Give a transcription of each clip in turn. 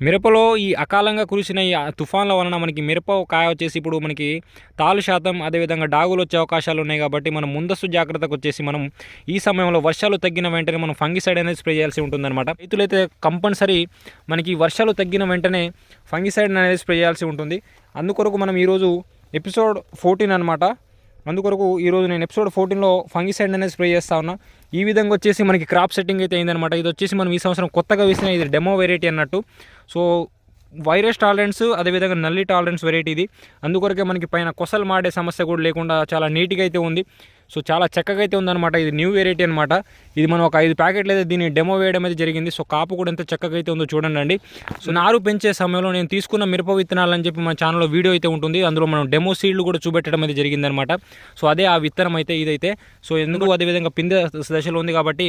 మిరపలో ఈ అకాలంగా కురిసిన ఈ తుఫాన్ల వలన మనకి మిరప కాయ వచ్చేసి ఇప్పుడు మనకి తాలు శాతం అదేవిధంగా డాగులు వచ్చే అవకాశాలు ఉన్నాయి కాబట్టి మనం ముందస్తు జాగ్రత్తకు వచ్చేసి మనం ఈ సమయంలో వర్షాలు తగ్గిన వెంటనే మనం ఫంగిసైడ్ అనేది స్ప్రే చేయాల్సి ఉంటుందన్నమాట. రైతులైతే కంపల్సరీ మనకి వర్షాలు తగ్గిన వెంటనే ఫంగిసైడ్ అనేది స్ప్రే చేయాల్సి ఉంటుంది. అందుకొరకు మనం ఈరోజు ఎపిసోడ్ ఫోర్టీన్ అనమాట అందుకొరకు ఈరోజు నేను ఎపిసోడ్ ఫోర్టీన్లో ఫంగిసైడ్ అనేది స్ప్రే చేస్తా ఉన్నా. ఈ విధంగా వచ్చేసి మనకి క్రాప్ సెట్టింగ్ అయితే అయిందనమాట ఇది వచ్చేసి మనం ఈ సంవత్సరం కొత్తగా వేసిన ఇది డెమో వెరైటీ అన్నట్టు. సో వైరస్ టాలరెన్స్ అదేవిధంగా నల్లి టాలరెన్స్ వెరైటీ ఇది. అందుకొరకే మనకి పైన కొసలు మాడే సమస్య కూడా లేకుండా చాలా నీట్గా అయితే ఉంది. సో చాలా చక్కగా అయితే ఉందన్నమాట. ఇది న్యూ వెరైటీ అనమాట ఇది మనం ఒక ఐదు ప్యాకెట్లు అయితే దీన్ని డెమో వేయడం అయితే జరిగింది. సో కాపు కూడా ఎంత చక్కగా అయితే ఉందో చూడండి అండి. సో నారు పెంచే సమయంలో నేను తీసుకున్న మిరప విత్తనాలు అని చెప్పి మన ఛానల్లో వీడియో అయితే ఉంటుంది. అందులో మనం డెమో సీడ్లు కూడా చూపెట్టడం అయితే జరిగిందనమాట సో అదే ఆ విత్తనం అయితే ఇదైతే. సో ఎందుకు అదేవిధంగా పిందె దశలో ఉంది కాబట్టి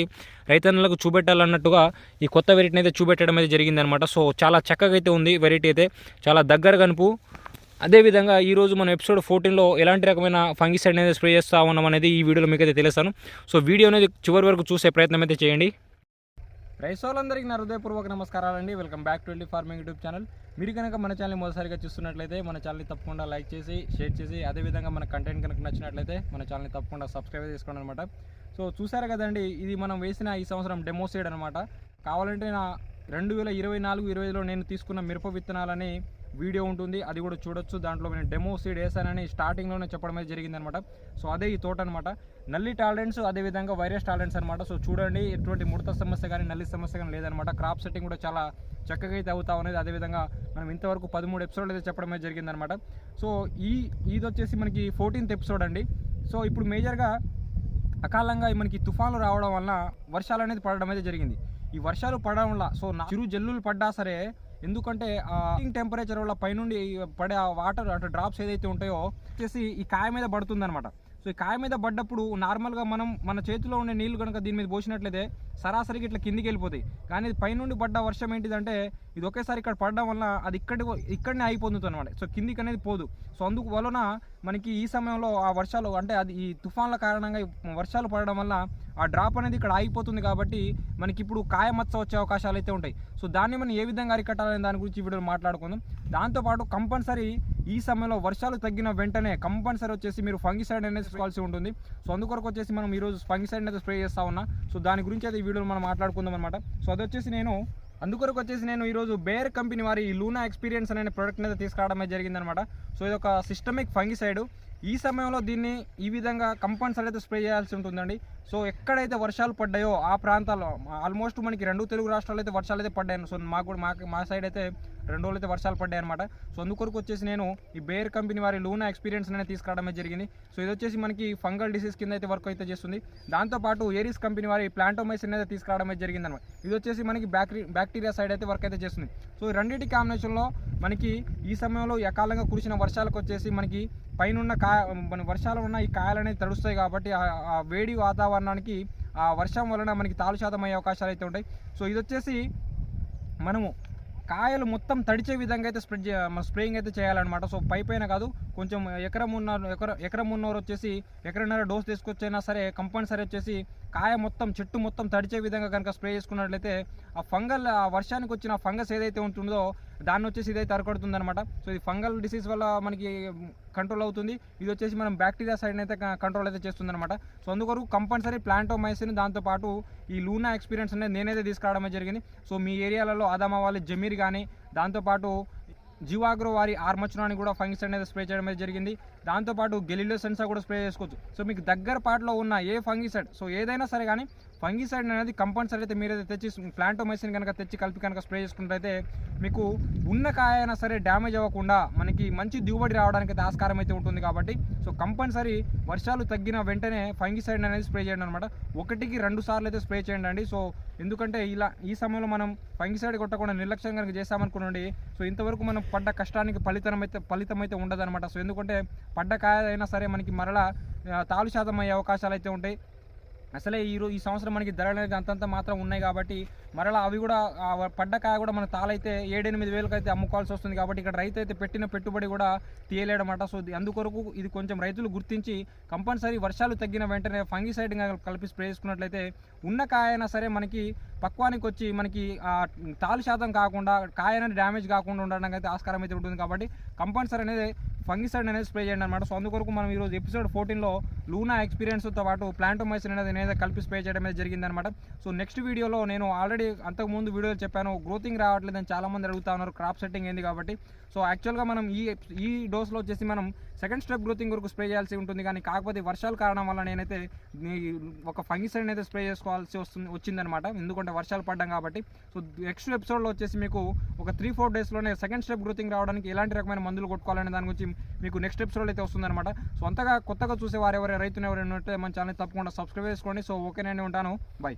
రైతన్నలకు చూపెట్టాలన్నట్టుగా ఈ కొత్త వెరైటీని అయితే చూపెట్టడం అయితే జరిగిందనమాట సో చాలా చక్కగా అయితే ఉంది వెరైటీ అయితే. చాలా దగ్గర కనుపు అదేవిధంగా ఈరోజు మన ఎపిసోడ్ ఫోర్టీన్లో ఎలాంటి రకమైన ఫంగిసైడ్ అనేది స్ప్రే చేస్తా ఉన్నాం అనేది ఈ వీడియోలో మీకు అయితే తెలుస్తాను. సో వీడియో అనేది చివరి వరకు చూసే ప్రయత్నం అయితే చేయండి. రైతులందరికీ నా హృదయపూర్వక నమస్కారాలండి welcome back to farming YouTube channel మీరు కనుక మన ఛానల్ని మొదటిసారిగా చూస్తున్నట్లయితే మన ఛానల్ని తప్పకుండా లైక్ చేసి షేర్ చేసి అదేవిధంగా మన కంటెంట్ కనుక నచ్చినట్లయితే మన ఛానల్ని తప్పకుండా సబ్స్క్రైబ్ చేసుకోండి అనమాట సో చూసారు కదండి ఇది మనం వేసిన ఈ సంవత్సరం డెమో సీడ్ అనమాట కావాలంటే నా రెండు వేల ఇరవై నాలుగు ఇరవైలో నేను తీసుకున్న మిరప విత్తనాలని వీడియో ఉంటుంది అది కూడా చూడొచ్చు. దాంట్లో నేను డెమో సీడ్ వేసానని స్టార్టింగ్లోనే చెప్పడం అయితే జరిగిందనమాట. సో అదే ఈ తోట అనమాట. నల్లి టాలెంట్స్ అదేవిధంగా వైరస్ టాలెంట్స్ అనమాట. సో చూడండి ఎటువంటి ముడత సమస్య కానీ నల్లి సమస్య కానీ లేదనమాట. క్రాప్ సెట్టింగ్ కూడా చాలా చక్కగా అయితే అవుతా ఉన్నది. అదేవిధంగా మనం ఇంతవరకు పదమూడు ఎపిసోడ్ అయితే చెప్పడం అయితే జరిగిందనమాట. సో ఈ ఇది వచ్చేసి మనకి ఫోర్టీన్త్ ఎపిసోడ్ అండి. సో ఇప్పుడు మేజర్గా అకాలంగా మనకి తుఫాన్లు రావడం వలన వర్షాలు అనేది పడడం అయితే జరిగింది. ఈ వర్షాలు పడడం వల్ల సో నా చిరు జల్లులు పడ్డా సరే ఎందుకంటే ఆ టెంపరేచర్ వల్ల పైనుండి పడే ఆ వాటర్ అంటే డ్రాప్స్ ఏదైతే ఉంటాయో వచ్చేసి ఈ కాయ మీద పడుతుంది సో ఈ కాయ మీద పడ్డప్పుడు నార్మల్గా మనం మన చేతిలో ఉండే నీళ్ళు కనుక దీని మీద పోసినట్లయితే సరాసరికి ఇట్లా కిందికి వెళ్ళిపోతాయి. కానీ పైనుండి పడ్డ వర్షం ఏంటిదంటే ఇది ఒకేసారి ఇక్కడ పడడం వల్ల అది ఇక్కడ ఇక్కడనే అయిపోతుంది అనమాట సో కిందికి అనేది పోదు. సో అందుకు వలన మనకి ఈ సమయంలో ఆ వర్షాలు అంటే అది ఈ తుఫాన్ల కారణంగా వర్షాలు పడడం వల్ల ఆ డ్రాప్ అనేది ఇక్కడ ఆగిపోతుంది కాబట్టి మనకి ఇప్పుడు కాయ మచ్చ వచ్చే అవకాశాలు అయితే ఉంటాయి. సో దాన్ని మనం ఏ విధంగా అరికట్టాలనే దాని గురించి ఈ వీడియోలో మాట్లాడుకుందాం. దాంతోపాటు కంపల్సరీ ఈ సమయంలో వర్షాలు తగ్గిన వెంటనే కంపల్సరీ వచ్చేసి మీరు ఫంగిసైడ్ అనేది తీసుకోవాల్సి ఉంటుంది. సో అందుకొరకు వచ్చేసి మనం ఈరోజు ఫంగిసైడ్ అయితే స్ప్రే చేస్తా ఉన్నా. సో దాని గురించి అయితే ఈ వీడియోలో మనం మాట్లాడుకుందాం అనమాట సో అది వచ్చేసి నేను అందుకొరకు వచ్చేసి నేను ఈరోజు బేర్ కంపెనీ వారి లూనా ఎక్స్పీరియన్స్ అనే ప్రోడక్ట్ అనేది తీసుకురావడమే జరిగిందనమాట సో ఇది ఒక సిస్టమిక్ ఫంగిసైడ్. ఈ సమయంలో దీన్ని ఈ విధంగా కంపల్సరీ అయితే స్ప్రే చేయాల్సి ఉంటుందండి. సో ఎక్కడైతే వర్షాలు పడ్డాయో ఆ ప్రాంతాల్లో ఆల్మోస్ట్ మనకి రెండు తెలుగు రాష్ట్రాలు అయితే వర్షాలు అయితే పడ్డాయి సో మాకు కూడా మా మా సైడ్ అయితే రెండు రోజులు అయితే వర్షాలు పడ్డాయి అనమాట సో అందుకొరకు వచ్చేసి నేను ఈ బేర్ కంపెనీ వారి లూనా ఎక్స్పీరియన్స్ అనేది తీసుకురావడమే జరిగింది. సో ఇది వచ్చేసి మనకి ఫంగల్ డిసీజ్ కింద అయితే వర్క్ అయితే చేస్తుంది. దాంతోపాటు ఏరిస్ కంపెనీ వారి ప్లాంటోమైసిన్ అయితే తీసుకురావడమే జరిగింది అనమాట ఇది వచ్చేసి మనకి బ్యాక్టీ బ్యాక్టీరియా సైడ్ అయితే వర్క్ అయితే చేస్తుంది. సో రెండింటి కాంబినేషన్లో మనకి ఈ సమయంలో ఎకాలంగా కురిసిన వర్షాలకు వచ్చేసి మనకి పైన కాయ మన వర్షాలు ఉన్న ఈ కాయలు అనేది తడుస్తాయి కాబట్టి ఆ వేడి వాతావరణం వాతావరణానికి ఆ వర్షం వలన మనకి తాలు శాతం అయ్యే అవకాశాలు అయితే ఉంటాయి. సో ఇది వచ్చేసి మనము కాయలు మొత్తం తడిచే విధంగా అయితే స్ప్రెడ్ స్ప్రేయింగ్ అయితే చేయాలన్నమాట. సో పై పైన కాదు కొంచెం ఎకరం ఉన్న ఎకర ఎకరం ఉన్నవారు వచ్చేసి ఎకరన్నర డోస్ తీసుకొచ్చైనా సరే కంపల్సరీ వచ్చేసి కాయ మొత్తం చెట్టు మొత్తం తడిచే విధంగా కనుక స్ప్రే చేసుకున్నట్లయితే ఆ ఫంగల్ ఆ వర్షానికి వచ్చిన ఫంగస్ ఏదైతే ఉంటుందో దాన్ని వచ్చేసి ఇదైతే అరకడుతుంది అనమాట సో ఇది ఫంగల్ డిసీజ్ వల్ల మనకి కంట్రోల్ అవుతుంది. ఇది వచ్చేసి మనం బ్యాక్టీరియా సైడ్ అయితే కంట్రోల్ అయితే చేస్తుంది అనమాట సో అందుకొరకు కంపల్సరీ ప్లాంటోమైసిన్ దాంతోపాటు ఈ లూనా ఎక్స్పీరియన్స్ అనేది నేనైతే తీసుకురావడమే జరిగింది. సో మీ ఏరియాలలో ఆదామా వాళ్ళ జమీర్ కానీ దాంతోపాటు జీవాగ్రో వారి ఆర్మచురాన్ని కూడా ఫంగిసైడ్ అనేది స్ప్రే చేయడం అయితే జరిగింది. దాంతోపాటు గెలిలో సెన్సా కూడా స్ప్రే చేసుకోవచ్చు. సో మీకు దగ్గర పాటలో ఉన్న ఏ ఫంగిసైడ్ సో ఏదైనా సరే కానీ ఫంగిసైడ్ అనేది కంపల్సరీ అయితే మీరైతే తెచ్చి ప్లాంటోమైసిన్ కనుక తెచ్చి కలిపి కనుక స్ప్రే చేసుకుంటే మీకు ఉన్న కాయ అయినా సరే డ్యామేజ్ అవ్వకుండా మనకి మంచి దిగుబడి రావడానికి అయితే ఆస్కారం అయితే ఉంటుంది కాబట్టి సో కంపల్సరీ వర్షాలు తగ్గిన వెంటనే ఫంగిసైడ్ అనేది స్ప్రే చేయండి అనమాట ఒకటికి రెండు సార్లు అయితే స్ప్రే చేయండి అండి. సో ఎందుకంటే ఇలా ఈ సమయంలో మనం ఫంగిసైడ్ కొట్టకుండా నిర్లక్ష్యం కనుక చేసామనుకోండి సో ఇంతవరకు మనం పడ్డ కష్టానికి ఫలితం అయితే ఫలితం అయితే ఉండదన్నమాట. సో ఎందుకంటే పడ్డ కాయ అయినా సరే మనకి మరలా తాలు శాతం అయ్యే అవకాశాలు అయితే ఉంటాయి. అసలే ఈ ఈ సంవత్సరం మనకి ధరలు అనేది అంతంత మాత్రం ఉన్నాయి కాబట్టి మరలా అవి కూడా పడ్డ కాయ కూడా మన తాలైతే ఏడెనిమిది వేలకు అయితే అమ్ముకోవాల్సి వస్తుంది కాబట్టి ఇక్కడ రైతు అయితే పెట్టిన పెట్టుబడి కూడా తీయలేడమాట. సో అందుకొరకు ఇది కొంచెం రైతులు గుర్తించి కంపల్సరీ వర్షాలు తగ్గిన వెంటనే ఫంగిసైడ్ కలిపి స్ప్రే చేసుకున్నట్లయితే ఉన్న కాయ అయినా సరే మనకి పక్వానికి వచ్చి మనకి తాలు శాతం కాకుండా కాయ అనేది డ్యామేజ్ కాకుండా ఉండడానికి అయితే ఆస్కారం అయితే ఉంటుంది కాబట్టి కంపల్సరీ అనేది ఫంగిసైడ్ అనేది స్ప్రే చేయండి అనమాట సో అందుకొరకు మనం ఈరోజు ఎపిసోడ్ ఫోర్టీన్లో లూనా ఎక్స్పీరియన్స్తో పాటు ప్లాంటోమైసిన్ అనేది నేనైతే కలిపి స్ప్రే చేయడం అనేది జరిగిందనమాట సో నెక్స్ట్ వీడియోలో నేను ఆల్రెడీ అంతకుముందు వీడియోలో చెప్పాను గ్రోతింగ్ రావట్లేదని చాలామంది అడుగుతా ఉన్నారు క్రాప్ సెట్టింగ్ ఏంది కాబట్టి. సో యాక్చువల్గా మనం ఈ ఈ డోస్లో వచ్చేసి మనం సెకండ్ స్టెప్ గ్రోతింగ్ వరకు స్ప్రే చేయాల్సి ఉంటుంది కానీ కాకపోతే వర్షాల కారణం వల్ల నేనైతే ఒక ఫంగిసైడ్ అయితే స్ప్రే చేసుకోవాల్సి వస్తుంది వచ్చిందనమాట ఎందుకంటే వర్షాలు పడ్డాం కాబట్టి. సో నెక్స్ట్ ఎపిసోడ్లో వచ్చేసి మీకు ఒక త్రీ ఫోర్ డేస్లోనే సెకండ్ స్టెప్ గ్రోతింగ్ రావడానికి ఎలాంటి రకమైన మందులు కొట్టుకోవాలనే దాని గురించి మీకు నెక్స్ట్ ఎపిసోడ్ అయితే వస్తుందన్నమాట. సో అంతగా కొత్తగా చూసే వారు ఎవరైనా రైతులు ఎవరైనా ఉంటే మన ఛానల్ తప్పకుండా సబ్స్క్రైబ్ చేసుకోండి. సో ఓకే నేను ఉంటాను. బై